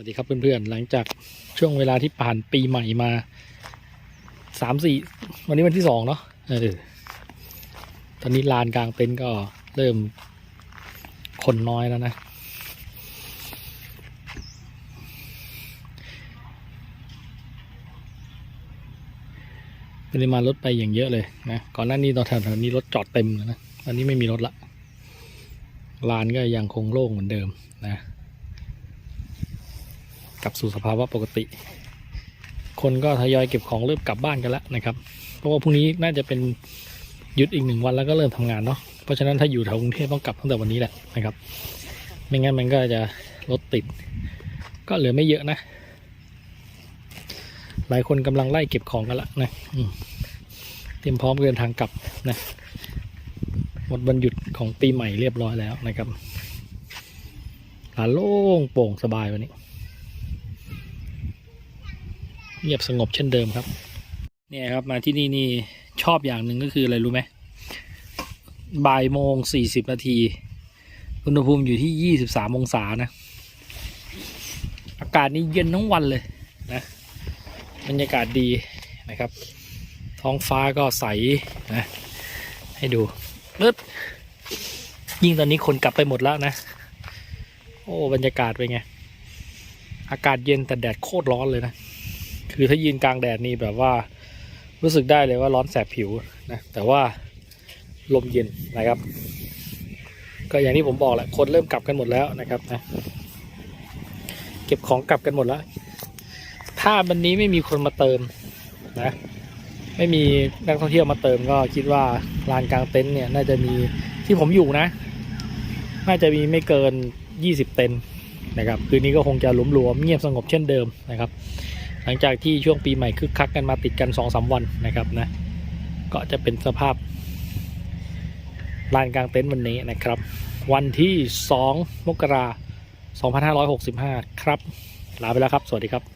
วัสดีครับเพื่อนๆ หลังจากช่วงเวลาที่ผ่านปีใหม่มาสามสี่วันนี้วันที่สองเนาะเออตอนนี้ลานกลางเต็นท์ก็เริ่มคนน้อยแล้วนะ ปริมาณรถไปอย่างเยอะเลยนะ ก่อนหน้านี้ตอนแถวๆนี้รถจอดเต็มเลยนะวันนี้ไม่มีรถละ ลานก็ยังคงโล่งเหมือนเดิมนะ กลับสู่สภาวะปกติ คนก็ทยอยเก็บของเริ่มกลับบ้านกันแล้วนะครับ เพราะว่าพรุ่งนี้น่าจะเป็นหยุดอีกหนึ่งวันแล้วก็เริ่มทำงานเนาะเพราะฉะนั้นถ้าอยู่แถวกรุงเทพต้องกลับตั้งแต่วันนี้แหละนะครับ ไม่งั้นมันก็จะรถติด ก็เหลือไม่เยอะนะ หลายคนกำลังไล่เก็บของกันละนะเตรียมพร้อมเดินทางกลับนะหมดวันหยุดของปีใหม่เรียบร้อยแล้วนะครับลานโล่งโปร่งสบายวันนี้ เงียบสงบเช่นเดิมครับ เนี่ยครับมาที่นี่นี่ชอบอย่างหนึ่งก็คืออะไรรู้ไหมบ่ายโมงสี่สิบนาทีอุณหภูมิอยู่ที่ยี่สิบสามองศานะ อากาศนี่เย็นทั้งวันเลยนะบรรยากาศดีนะครับ ท้องฟ้าก็ใสนะให้ดูปึ๊บยิ่งตอนนี้คนกลับไปหมดแล้วนะ โอ้ บรรยากาศเป็นไง อากาศเย็นแต่แดดโคตรร้อนเลยนะ คือถ้ายืนกลางแดดนี่แบบว่ารู้สึกได้เลยว่าร้อนแสบผิวนะแต่ว่าลมเย็นนะครับ ก็อย่างที่ผมบอกแหละคนเริ่มกลับกันหมดแล้วนะครับนะเก็บของกลับกันหมดแล้ว ถ้าวันนี้ไม่มีคนมาเติมนะไม่มีนักท่องเที่ยวมาเติมก็คิดว่าลานกลางเต็นท์เนี่ยน่าจะมีที่ผมอยู่นะ น่าจะมีไม่เกิน 20 เต็นท์นะครับคืนนี้ก็คงจะหลวมๆเงียบสงบเช่นเดิมนะครับ หลังจากที่ช่วงปีใหม่คึกคักกันมาติดกัน2อสวันนะครับนะก็จะเป็นสภาพลานกลางเต็นท์วันนี้นะครับ วันที่ 2 มกราคม2565 ครับ ลาไปแล้วครับ สวัสดีครับ